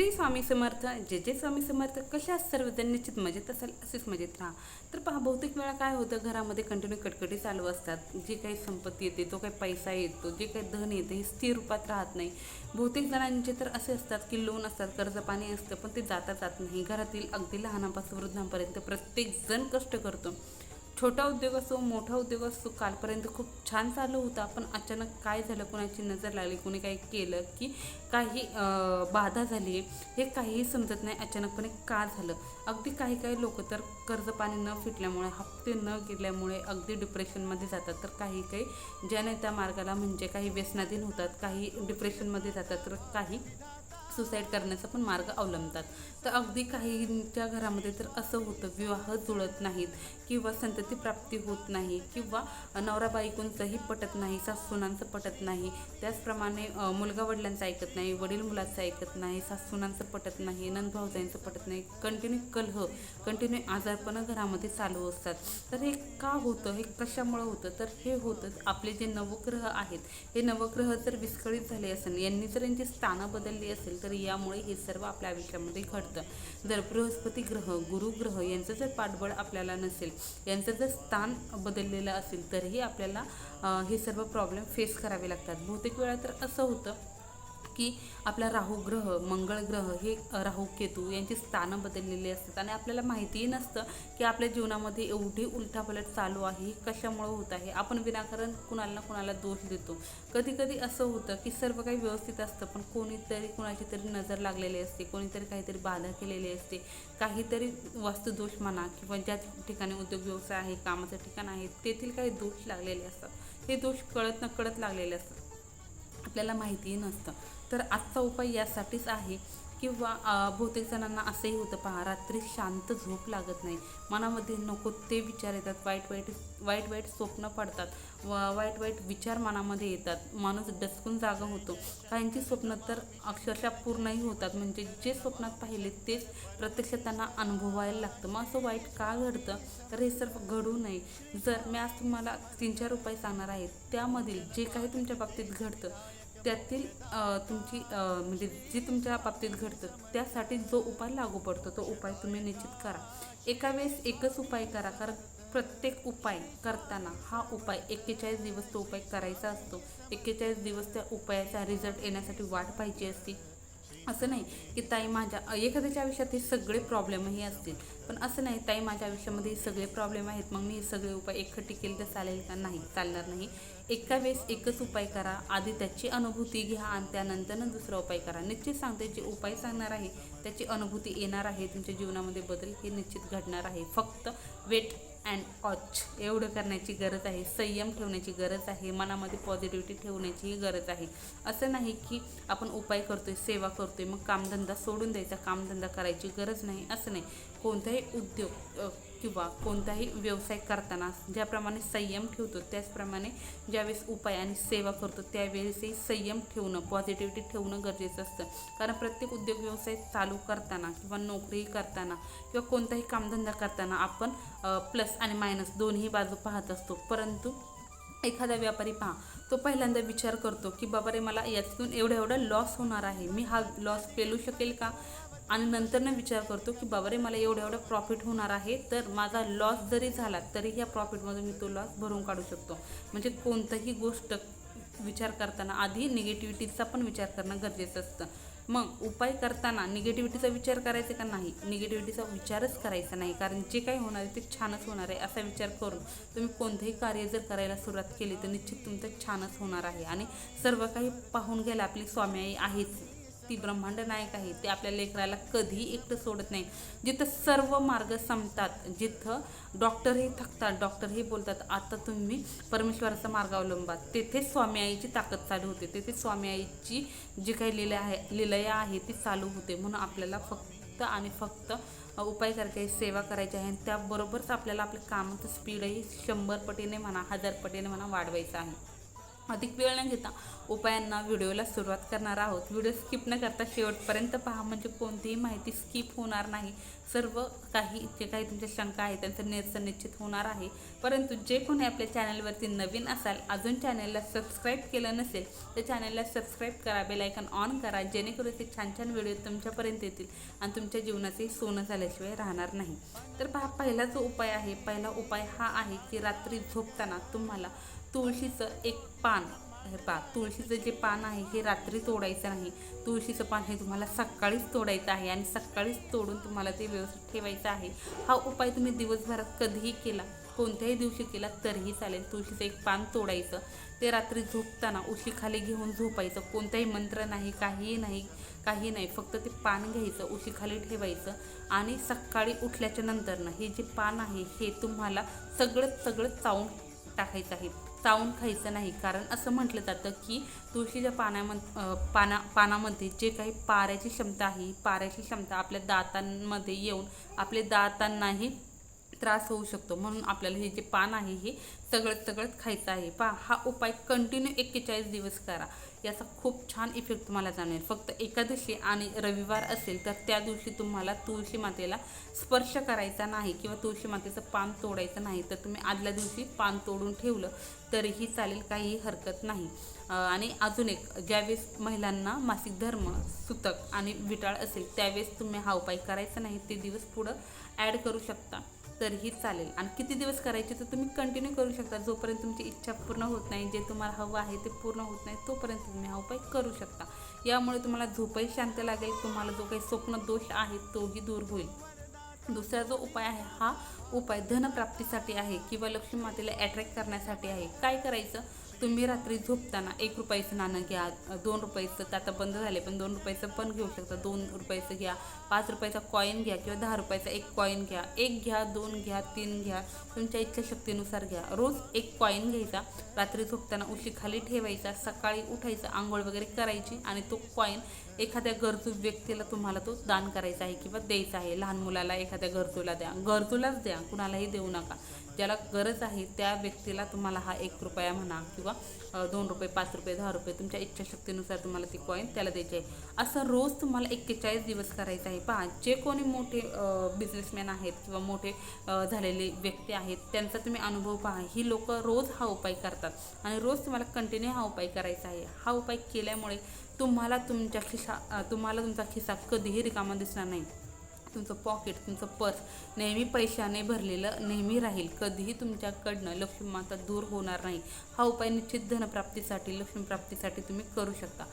श्री स्वामी समर्थ जे जे स्वामी समर्थ कशा सर्वजण निश्चित मजेत असाल असेच मजेत राहा. तर पहा बहुतेक वेळा काय होतं घरामध्ये कंटिन्यू कटकटी चालू असतात. जी काही संपत्ती येते तो काही पैसा येतो जे काही धन येतं हे स्थिर रूपात राहत नाही. बहुतेक जणांचे तर असे असतात की लोन असतात कर्ज पाणी असतं पण ते जाता जात नाही. घरातील अगदी लहानापासून वृद्धांपर्यंत प्रत्येक जण कष्ट करतो. छोटा उद्योग असो मोठा उद्योग असो कालपर्यंत खूप छान चालू होता. पण अचानक काय झालं? कोणाची नजर लागली? कोणी काही केलं की काही बाधा झाली हे काहीही समजत नाही. अचानकपणे का झालं? अगदी काही काही लोक तर कर्ज पाणी न फिटल्यामुळे हप्ते न गेल्यामुळे अगदी डिप्रेशनमध्ये जातात. तर काही काही ज्याने त्या मार्गाला म्हणजे काही व्यसनाधीन होतात काही डिप्रेशनमध्ये जातात तर काही सुसाईड करण्याचा पण मार्ग अवलंबतात. तर अगदी काहींच्या घरामध्ये तर असं होतं विवाह जुळत नाहीत किंवा संतती प्राप्ती होत नाही किंवा नवरा बायकोंचंही पटत नाही सासूनांचं पटत नाही. त्याचप्रमाणे मुलगा वडिलांचं ऐकत नाही वडील मुलाचं ऐकत नाही सासूनांचं पटत नाही नंदभाऊजाईंचं पटत नाही. कंटिन्यू कलह कंटिन्यू आजारपणं घरामध्ये चालू असतात. तर हे का होतं? हे कशामुळं होतं? तर हे होतं आपले जे नवग्रह आहेत हे नवग्रह जर विस्कळीत झाले असेल यांनी जर यांची स्थानं बदलली असेल तर यामुळे हे सर्व आपल्या आयुष्यामध्ये घडतं जर बृहस्पती ग्रह गुरुग्रह यांचं जर पाठबळ आपल्याला नसेल यांचं जर स्थान बदललेलं असेल तरीही आपल्याला हे सर्व प्रॉब्लेम फेस करावे लागतात. बहुतेक वेळा तर असं होतं. की आपला राहू ग्रह मंगळ ग्रह हे राहू केतू यांची स्थानं बदललेली असतात. आणि आपल्याला माहितीही नसतं की आपल्या जीवनामध्ये एवढी उलटापलट चालू आहे हे कशामुळं होत आहे? आपण विनाकारण कुणाला ना कुणाला दोष देतो. कधी कधी असं होतं की सर्व काही व्यवस्थित असतं पण कोणीतरी कुणाची तरी नजर लागलेली असते कोणीतरी काहीतरी बाधा केलेली असते. काहीतरी वास्तुदोष म्हणा किंवा ज्या ठिकाणी उद्योग व्यवसाय आहे कामाचं ठिकाण आहे तेथील काही दोष लागलेले असतात. हे दोष कळत न कळत लागलेले असतात. आपल्याला माहितीही नसतं. तर आजचा उपाय यासाठीच आहे किंवा बहुतेक जणांना असंही होतं पहा रात्री शांत झोप लागत नाही. मनामध्ये नको ते विचार येतात. वाईट वाईट वाईट वाईट स्वप्न पडतात. व वाईट वाईट विचार मनामध्ये येतात. माणूस डचकून जागा होतो. काहींची स्वप्न तर अक्षरशः पूर्णही होतात. म्हणजे जे स्वप्नात पाहिले तेच प्रत्यक्ष त्यांना अनुभवायला लागतं. मग असं वाईट का घडतं? तर हे सर्व घडू नये. जर मी आज तुम्हाला तीन चार उपाय सांगणार आहे त्यामधील जे काही तुमच्या बाबतीत घडतं त्यातील तुमची म्हणजे जी तुमच्या बाबतीत घडतं त्यासाठी जो उपाय लागू पडतो तो उपाय तुम्ही निश्चित करा. एका वेळेस एकच उपाय करा कारण प्रत्येक उपाय करताना हा उपाय एक्केचाळीस दिवस तो उपाय करायचा असतो. एक्केचाळीस दिवस त्या उपायाचा रिझल्ट येण्यासाठी वाट पाहिजे असते. असं नाही की ताई माझ्या एखाद्याच्या आयुष्यात हे सगळे प्रॉब्लेमही असतील. पण असं नाही ताई माझ्या आयुष्यामध्ये हे सगळे प्रॉब्लेम आहेत मग मी हे सगळे उपाय एकखट्टी केले तर चालेल का? नाही चालणार नाही. एका वेळेस एकच उपाय करा आधी त्याची अनुभूती घ्या आणि त्यानंतरनं दुसरा उपाय करा. निश्चित सांगते जे उपाय सांगणार आहे त्याची अनुभूती येणार आहे तुमच्या जीवनामध्ये बदल हे निश्चित घडणार आहे. फक्त वेट अँड वॉच एवढं करण्याची गरज आहे. संयम ठेवण्याची गरज आहे. मनामध्ये पॉझिटिव्हिटी ठेवण्याचीही गरज आहे. असं नाही की आपण उपाय करतोय सेवा करतोय मग कामधंदा सोडून द्यायचा. कामधंदा करायची गरज नाही. असं नाही. कोणताही उद्योग किंवा कोणताही व्यवसाय करताना ज्याप्रमाणे संयम ठेवतो त्याचप्रमाणे ज्यावेळेस उपाय आणि सेवा करतो त्यावेळेसही संयम ठेवणं पॉझिटिव्हिटी ठेवणं गरजेचं असतं. कारण प्रत्येक उद्योग व्यवसाय चालू करताना किंवा नोकरी करताना किंवा कोणताही कामधंदा करताना आपण प्लस आणि मायनस दोन्ही बाजू पाहत असतो. परंतु एखादा व्यापारी पहा तो पहिल्यांदा विचार करतो की बाबा रे मला यातून एवढा एवढा लॉस होणार आहे. मी हा लॉस पेलू शकेल का? आणि नंतरनं विचार करतो की बाबा रे मला एवढ्या एवढा प्रॉफिट होणार आहे तर माझा लॉस जरी झाला तरी या प्रॉफिटमधून मी तो लॉस भरून काढू शकतो. म्हणजे कोणतंही गोष्ट विचार करताना आधी निगेटिव्हिटीचा पण विचार करणं गरजेचं असतं. मग उपाय करताना निगेटिव्हिटीचा विचार करायचा का नाही? निगेटिव्हिटीचा विचारच करायचा नाही कारण जे काही होणार आहे ते छानच होणार आहे असा विचार करून तुम्ही कोणतंही कार्य जर करायला सुरुवात केली तर निश्चित तुमचं छानच होणार आहे. आणि सर्व काही पाहून घ्यायला आपली स्वामी आई आहेच. ती ब्रह्मांड नायक आहे ते आपल्या लेकराला कधीही एकटं सोडत नाही. जिथं सर्व मार्ग संपतात जिथं डॉक्टरही थकतात डॉक्टरही बोलतात आता तुम्ही परमेश्वराचा मार्ग अवलंबा. तेथे स्वामी आईची ताकद चालू होते. तेथे स्वामी आईची जी काही लिलय आहे लिलया आहे ती चालू होते. म्हणून आपल्याला फक्त आणि फक्त उपाय करायचे आहे सेवा करायची आहे आणि त्याबरोबरच आपल्याला आपल्या कामाचं स्पीडही शंभर पटीने म्हणा हजार पटीने म्हणा वाढवायचं आहे. अधिक वेळ न घेता उपायांना व्हिडिओला सुरुवात करणार आहोत. व्हिडिओ स्किप न करता शेवटपर्यंत पहा म्हणजे कोणतीही माहिती स्किप होणार नाही. सर्व काही जे काही तुमच्या शंका आहे त्यांचं निरसन निश्चित होणार आहे. परंतु जे कोणी आपल्या चॅनलवरती नवीन असाल अजून चॅनलला सबस्क्राईब केलं नसेल तर चॅनलला सबस्क्राईब करा बेल आयकॉन ऑन करा जेणेकरून ते छान छान व्हिडिओ तुमच्यापर्यंत येतील आणि तुमच्या जीवनाचे सोनं झाल्याशिवाय राहणार नाही. तर पहा पहिला जो उपाय आहे. पहिला उपाय हा आहे की रात्री झोपताना तुम्हाला तुळशीचं एक पान हे पा तुळशीचं जे पान आहे हे रात्री तोडायचं नाही. तुळशीचं पान हे तुम्हाला सकाळीच तोडायचं आहे आणि सकाळीच तोडून तुम्हाला ते व्यवस्थित ठेवायचं आहे. हा उपाय तुम्ही दिवसभरात कधीही केला कोणत्याही दिवशी केला तरीही चालेल. तुळशीचं एक पान तोडायचं. ते रात्री झोपताना उशीखाली घेऊन झोपायचं. कोणताही मंत्र नाही काहीही नाही काही नाही. फक्त ते पान घ्यायचं उशीखाली ठेवायचं आणि सकाळी उठल्याच्या नंतरनं हे जे पान आहे हे तुम्हाला सगळं सगळं चावून टाकायचं आहे. चावून खायचं नाही. कारण असं म्हटलं जातं की तुळशीच्या पानाम पाना पानामध्ये जे काही पाऱ्याची क्षमता आहे पाऱ्याची क्षमता आपल्या दातांमध्ये येऊन आपले दातांनाही त्रास होऊ शकतो. म्हणून आपल्याला हे जे पान आहे हे सगळं सगळं खायचं आहे. पहा हा उपाय कंटिन्यू एक्केचाळीस दिवस करा. याचा खूप छान इफेक्ट तुम्हाला जाणवेल. फक्त एकादशी आणि रविवार असेल तर त्या दिवशी तुम्हाला तुळशी मातेला स्पर्श करायचा नाही किंवा तुळशी मातेचं पान तोडायचं नाही तर तुम्ही आदल्या दिवशी पान तोडून ठेवलं तरीही चालेल काहीही हरकत नाही. आणि अजून एक ज्यावेळेस महिलांना मासिक धर्म सुतक आणि विटाळ असेल त्यावेळेस तुम्ही हा उपाय करायचा नाही. ते दिवस पुढं ॲड करू शकता. तरीही चालेल. आणि किती दिवस करायचे तर तुम्ही कंटिन्यू करू शकता. जोपर्यंत तुमची इच्छा पूर्ण होत नाही जे तुम्हाला हवं आहे ते पूर्ण होत नाही तोपर्यंत तुम्ही हा उपाय करू शकता. यामुळे तुम्हाला झोपही शांत लागेल तुम्हाला जो काही स्वप्न दोष आहे तोही दूर होईल. दुसरा जो उपाय आहे हा उपाय धनप्राप्तीसाठी आहे किंवा लक्ष्मी मातेला अट्रॅक्ट करण्यासाठी आहे. काय करायचं? तुम्ही रात्री झोपताना एक रुपयाचं नाणं घ्या दोन रुपयाचं तर आता बंद झाले पण दोन रुपयाचं पण घेऊ शकता. दोन रुपयाचं घ्या पाच रुपयाचा कॉईन घ्या किंवा दहा रुपयाचा एक कॉईन घ्या. एक घ्या दोन घ्या तीन घ्या तुमच्या इच्छाशक्तीनुसार घ्या. रोज एक कॉईन घ्यायचा रात्री झोपताना उशी खाली ठेवायचा सकाळी उठायचं आंघोळ वगैरे करायची आणि तो कॉईन एखाद्या गरजू व्यक्तीला तुम्हाला तो दान करायचा आहे किंवा द्यायचा आहे. लहान मुलाला एखाद्या गरजूला द्या. गरजूलाच द्या. कुणालाही देऊ नका. ज्याला गरज आहे त्या व्यक्तीला तुम्हाला हा एक रुपया म्हणा किंवा दोन रुपये पाच रुपये दहा रुपये तुमच्या इच्छाशक्तीनुसार तुम्हाला ती कॉईन त्याला द्यायची आहे. असं रोज तुम्हाला एक्केचाळीस दिवस करायचं आहे. पहा जे कोणी मोठे बिझनेसमॅन आहेत किंवा मोठे झालेले व्यक्ती आहेत त्यांचा तुम्ही अनुभव पहा. ही लोक रोज हा उपाय करतात. आणि रोज तुम्हाला कंटिन्यू हा उपाय करायचा आहे. हा उपाय केल्यामुळे तुम्हाला तुमच्या खिसा तुम्हाला तुमचा खिसा कधीही रिकामा दिसणार नाही. तुमचं पॉकेट तुमचं पर्स नेहमी पैशाने भरलेलं नेहमी राहील. कधीही तुमच्याकडनं लक्ष्मी माता दूर होणार नाही. हा उपाय निश्चित धनप्राप्तीसाठी लक्ष्मीप्राप्तीसाठी तुम्ही करू शकता.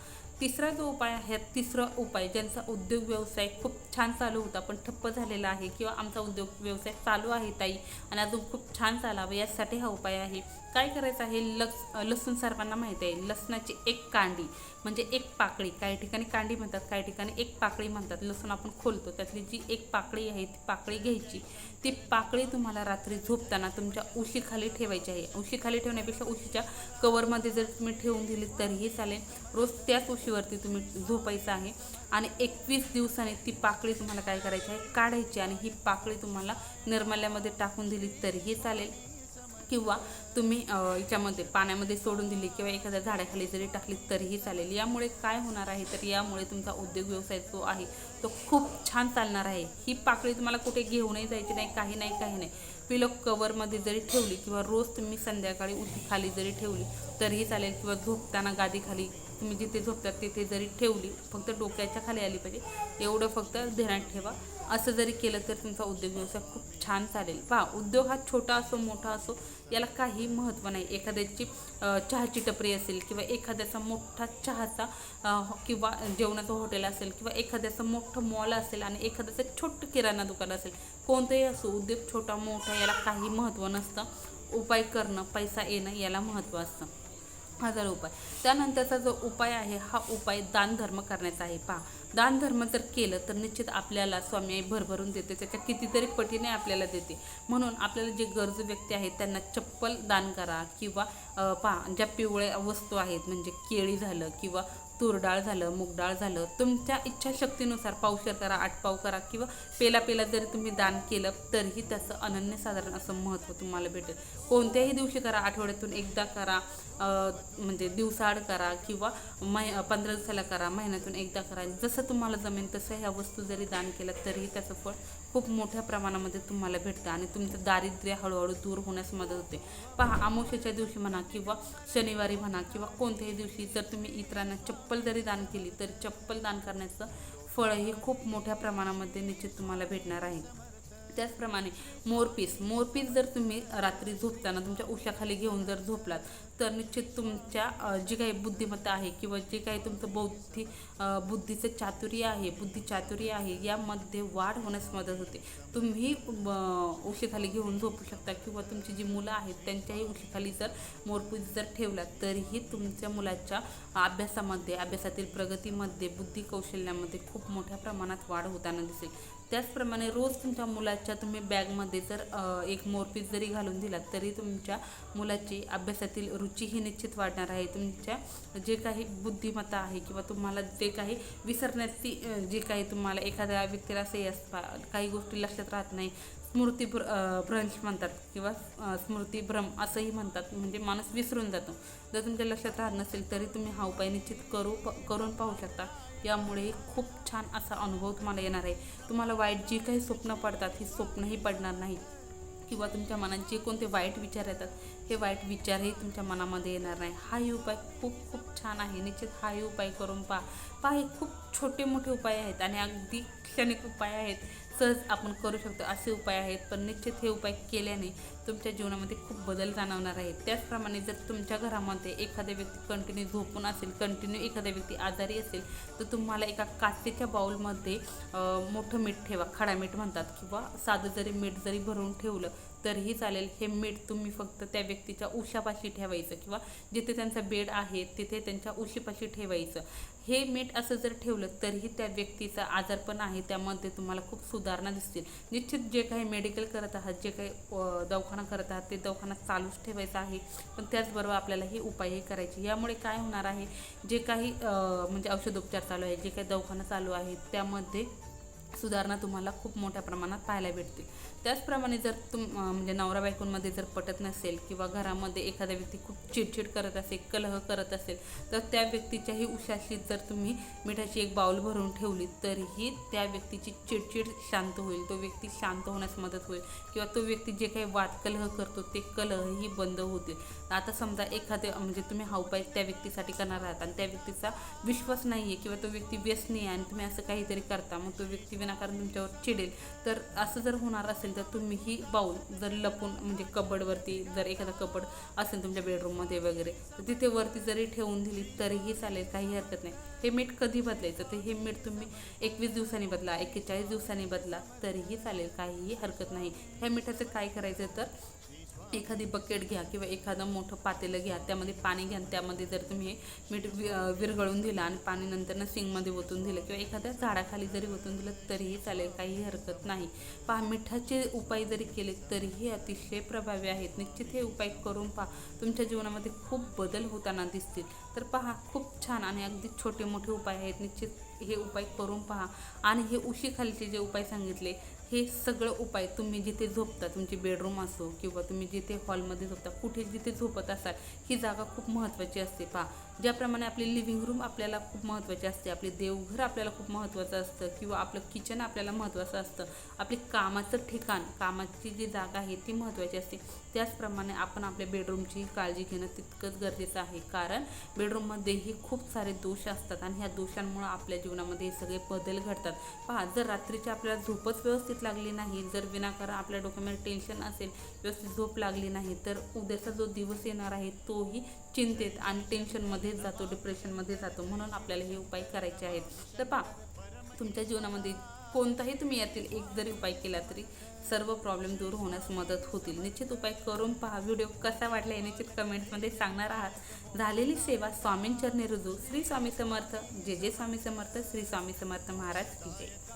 तिसरा जो उपाय आहे तिसरा उपाय ज्यांचा उद्योग व्यवसाय खूप छान चालू होता पण ठप्प झालेला आहे किंवा आमचा उद्योग व्यवसाय चालू आहे ताई आणि अजून खूप छान चालावं यासाठी हा उपाय आहे. काय करायचं आहे? लस लसूण सर्वांना माहिती आहे. लसणाची एक कांडी म्हणजे एक पाकळी. काही ठिकाणी कांडी म्हणतात काही ठिकाणी एक पाकळी म्हणतात. लसूण आपण खोलतो. त्यातली जी एक पाकळी आहे ती पाकळी घ्यायची. ती पाकळी तुम्हाला रात्री झोपताना तुमच्या उशीखाली ठेवायची आहे. उशीखाली ठेवण्यापेक्षा उशीच्या कवरमध्ये जर तुम्ही ठेवून दिली तरीही चालेल. रोज त्याच उशीवरती तुम्ही झोपायचं आहे. आणि एकवीस दिवसाने ती पाकळी तुम्हाला काय करायची आहे? काढायची. आणि ही पाकळी तुम्हाला निर्मल्यामध्ये टाकून दिली तरीही चालेल. किंवा तुम्ही याच्यामध्ये पाण्यामध्ये सोडून दिली किंवा एखाद्या झाडाखाली जरी टाकली तरीही चालेल. यामुळे काय होणार आहे तर यामुळे तुमचा उद्योग व्यवसाय जो आहे तो खूप छान चालणार आहे. ही पाकळी तुम्हाला कुठे घेऊनही जायची नाही काही नाही काही नाही. पिलो कवरमध्ये जरी ठेवली किंवा रोज तुम्ही संध्याकाळी उठी खाली जरी ठेवली तरीही चालेल किंवा झोपताना गादीखाली तुम्ही जिथे झोपतात तिथे जरी ठेवली फक्त डोक्याच्या खाली आली पाहिजे. एवढं फक्त ध्यानात ठेवा. असं जरी केलं तर तुमचा उद्योग व्यवसाय खूप छान चालेल. पहा उद्योग हा छोटा असो मोठा असो याला काही महत्त्व नाही. एखाद्याची चहाची टपरी असेल किंवा एखाद्याचा मोठा चहाचा किंवा जेवणाचं हॉटेल असेल किंवा एखाद्याचं मोठं मॉल असेल आणि एखाद्याचं छोटं किराणा दुकान असेल कोणतंही असो उद्योग छोटा मोठा याला काही महत्त्व नसतं. उपाय करणं पैसा येणं याला महत्त्व असतं. हा जर उपाय. त्यानंतरचा जो उपाय आहे हा उपाय दानधर्म करण्याचा आहे. पहा दानधर्म जर केलं तर निश्चित आपल्याला स्वामी आई भरभरून देते. त्याच्या कितीतरी पटीने आपल्याला देते. म्हणून आपल्याला जे गरजू व्यक्ती आहेत त्यांना चप्पल दान करा किंवा पहा ज्या पिवळ्या वस्तू आहेत म्हणजे केळी झालं किंवा तूर डाळ झालं मूग डाळ झालं तुमच्या इच्छाशक्तीनुसार पावशेर करा आटपाव करा किंवा पेला पेला जरी तुम्ही दान केलं तरीही त्याचं अनन्यसाधारण असं महत्त्व तुम्हाला भेटेल. कोणत्याही दिवशी करा आठवड्यातून एकदा करा म्हणजे दिवसाआड करा किंवा मै पंधरा दिवसाला करा महिन्यातून एकदा करा. जसं तुम्हाला जमेल तसं ह्या वस्तू जरी दान केलं तरीही त्याचं फळ खूप मोठ्या प्रमाणामध्ये तुम्हाला भेटतं आणि तुमचं दारिद्र्य हळूहळू दूर होण्यास मदत होते. पहा अमावस्येच्या दिवशी म्हणा किंवा शनिवारी म्हणा किंवा कोणत्याही दिवशी जर तुम्ही इतरांना चप्पल जरी दान केली तरी चप्पल दान करण्याचं फळ हे खूप मोठ्या प्रमाणामध्ये निश्चित तुम्हाला भेटणार आहे. त्याचप्रमाणे मोरपीस मोरपीस जर तुम्ही रात्री झोपताना तुमच्या उशाखाली घेऊन जर झोपलात तर निश्चित तुमच्या जी काही बुद्धिमत्ता आहे किंवा जे काही तुमचं बौद्धी बुद्धीचं चातुर्य आहे बुद्धी चातुर्य आहे यामध्ये वाढ होण्यास मदत होते. तुम्ही अ, उशीखाली घेऊन झोपू शकता किंवा तुमची जी मुलं आहेत त्यांच्याही उशीखाली जर मोरपीस जर ठेवला तरीही तुमच्या मुलाच्या अभ्यासामध्ये अभ्यासातील प्रगतीमध्ये बुद्धी कौशल्यामध्ये खूप मोठ्या प्रमाणात वाढ होताना दिसेल. त्याचप्रमाणे रोज तुमच्या मुलाच्या तुम्ही बॅगमध्ये जर एक मोरपीस जरी घालून दिलात तरी तुमच्या मुलाची अभ्यासातील रुची ही निश्चित वाढणार आहे. तुमच्या जे काही बुद्धिमत्ता आहे किंवा तुम्हाला जे काही विसरण्याची जे काही तुम्हाला एखाद्या व्यक्तीला सही असतं काही गोष्टी लक्षात राहत नाही स्मृती भ्र भ्रंश म्हणतात किंवा स्मृतीभ्रम असंही म्हणतात म्हणजे माणूस विसरून जातो. जर तुमच्या लक्षात राहत नसेल तरी तुम्ही हा उपाय निश्चित करू प करून पाहू शकता. यामुळे खूप छान असा अनुभव तुम्हाला येणार आहे. तुम्हाला वाईट जी काही स्वप्न पडतात ही स्वप्नही पडणार नाही. किंवा तुमच्या मनात जे कोणते वाईट विचार येतात हे वाईट विचारही तुमच्या मनामध्ये येणार नाही. हाही उपाय खूप खूप छान आहे. निश्चित हाही उपाय करून पहा. पहा हे खूप छोटे मोठे उपाय आहेत आणि अगदी क्षणिक उपाय आहेत. सहज आपण करू शकतो असे उपाय आहेत पण निश्चित हे उपाय केल्याने तुमच्या जीवनामध्ये खूप बदल जाणवणार आहे त्याचप्रमाणे जर तुमच्या घरामध्ये एखाद्या व्यक्ती कंटिन्यू झोपून असेल कंटिन्यू एखाद्या व्यक्ती आजारी असेल तर तुम्हाला एका काचेच्या बाऊलमध्ये मोठं मीठ ठेवा. खडा मीठ म्हणतात किंवा साधं जरी मीठ जरी भरून ठेवलं तरीही चालेल. हे मीठ तुम्ही फक्त त्या व्यक्तीच्या उशापाशी ठेवायचं किंवा जिथे त्यांचा बेड आहे तिथे त्यांच्या उशीपाशी ठेवायचं. हे मीठ असं जर ठेवलं तरीही त्या व्यक्तीचा आजारपण आहे. त्यामध्ये तुम्हाला खूप सुधारणा दिसतील. निश्चित जे काही मेडिकल करत आहात जे काही दवाखाना करत आहात ते दवाखाना चालूच ठेवायचा आहे. पण त्याचबरोबर आपल्याला हे उपायही करायचे. यामुळे काय होणार आहे? जे काही म्हणजे औषधोपचार चालू आहे जे काही दवाखाना चालू आहे त्यामध्ये सुधारणा तुम्हाला खूप मोठ्या प्रमाणात पाहायला भेटतील. त्याचप्रमाणे जर तुम म्हणजे नवरा बायकोंमध्ये जर पटत नसेल किंवा घरामध्ये एखादा व्यक्ती खूप चिडचिड करत असेल कलह करत असेल तर त्या व्यक्तीच्याही उशाशी जर तुम्ही मिठाची एक बाऊल भरून ठेवली तरीही त्या व्यक्तीची चिडचिड शांत होईल. तो व्यक्ती शांत होण्यास मदत होईल. किंवा तो व्यक्ती जे काही वाद कलह करतो ते कलहही बंद होतील. आता समजा एखादे म्हणजे तुम्ही हा उपाय त्या व्यक्तीसाठी करणार आहात आणि त्या व्यक्तीचा विश्वास नाही आहे किंवा तो व्यक्ती व्यसनी आहे आणि तुम्ही असं काहीतरी करता मग तो व्यक्ती विनाकारण तुमच्यावर चिडेल. तर असं जर होणार असेल तर तुम्ही ही पाऊल जर लपून म्हणजे कबडवरती जर एखादा कबड असेल तुमच्या बेडरूममध्ये वगैरे तर तिथे वरती जरी ठेवून दिली तरीही चालेल काही हरकत नाही. हे मीठ कधी बदलायचं? तर हे मीठ तुम्ही एकवीस दिवसांनी बदला एक्केचाळीस दिवसांनी बदला तरीही चालेल काहीही हरकत नाही. ह्या मिठाचं काय करायचं तर एखादी बकेट घ्या किंवा एखादं मोठं पातेलं घ्या त्यामध्ये पाणी घ्या त्यामध्ये जर तुम्ही हे मीठ वि विरघळून दिलं आणि पाणी नंतर सिंगमध्ये ओतून दिलं किंवा एखाद्या झाडाखाली जरी ओतून दिलं तरीही चालेल काही हरकत नाही. पहा मिठाचे उपाय जरी केले तरीही अतिशय प्रभावी आहेत. निश्चित हे उपाय करून पहा तुमच्या जीवनामध्ये खूप बदल होताना दिसतील. तर पहा खूप छान आणि अगदी छोटे मोठे उपाय आहेत. निश्चित हे उपाय करून पहा. आणि हे उशीखालचे जे उपाय सांगितले हे सगळं उपाय तुम्ही जिथे झोपता तुमची बेडरूम असो किंवा तुम्ही जिथे हॉलमध्ये झोपता कुठे जिथे झोपत असाल ही जागा खूप महत्त्वाची असते. पहा ज्याप्रमाणे आपली लिव्हिंग रूम आपल्याला खूप महत्त्वाची असते आपले देवघर आपल्याला खूप महत्त्वाचं असतं किंवा आपलं किचन आपल्याला महत्त्वाचं असतं आपले कामाचं ठिकाण कामाची जी जागा आहे ती महत्त्वाची असते. त्याचप्रमाणे आपण आपल्या बेडरूमची काळजी घेणं तितकंच गरजेचं आहे. कारण बेडरूममध्येही खूप सारे दोष असतात आणि ह्या दोषांमुळं आपल्या जीवनामध्ये हे सगळे बदल घडतात. पहा जर रात्रीच्या आपल्याला झोपच व्यवस्थित लागली नाही जर विनाकारण आपल्या डोक्यामध्ये टेन्शन असेल व्यवस्थित झोप लागली नाही तर उद्याचा जो दिवस येणार आहे तोही चिंतेत आणि टेन्शनमध्येच जातो डिप्रेशनमध्ये जातो. म्हणून आपल्याला हे उपाय करायचे आहेत. तर पहा तुमच्या जीवनामध्ये कोणताही तुम्ही यातील एक जरी उपाय केला तरी सर्व प्रॉब्लेम दूर होण्यास मदत होतील. निश्चित उपाय करून पहा व्हिडिओ कसा वाटला हे निश्चित कमेंट्समध्ये सांगणार आहात. झालेली सेवा स्वामींचरणी रुजू. श्री स्वामी समर्थ. जे जे स्वामी समर्थ. श्री स्वामी समर्थ महाराज की जय.